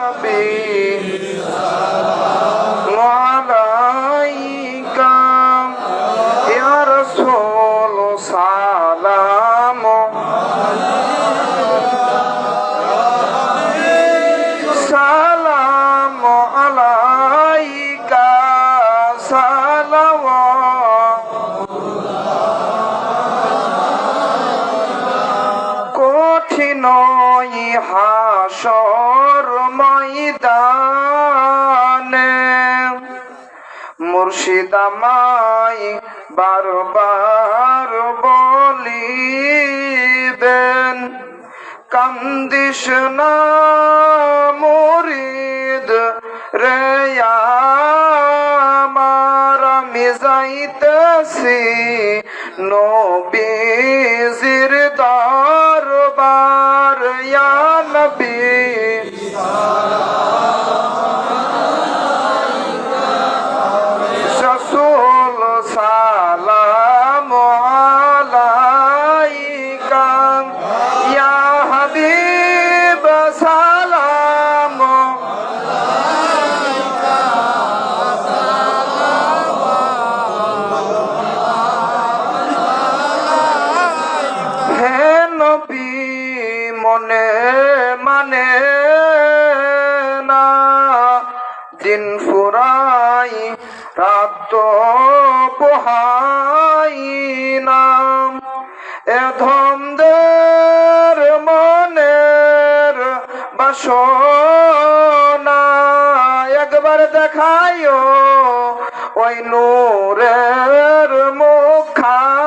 Amém. কঠিন হাসর ময়দানে। মুর্শিদামাই বারবার বলিবেন কান্দিস না মুরিদ রে আমার আমি যাইতেছি নবীজির মনে মানে না। দিন ফুরাই, রাত পোহাই নাম এ ধমদের মনের বাসনা, একবার দেখাইও ওই নূরের মুখানা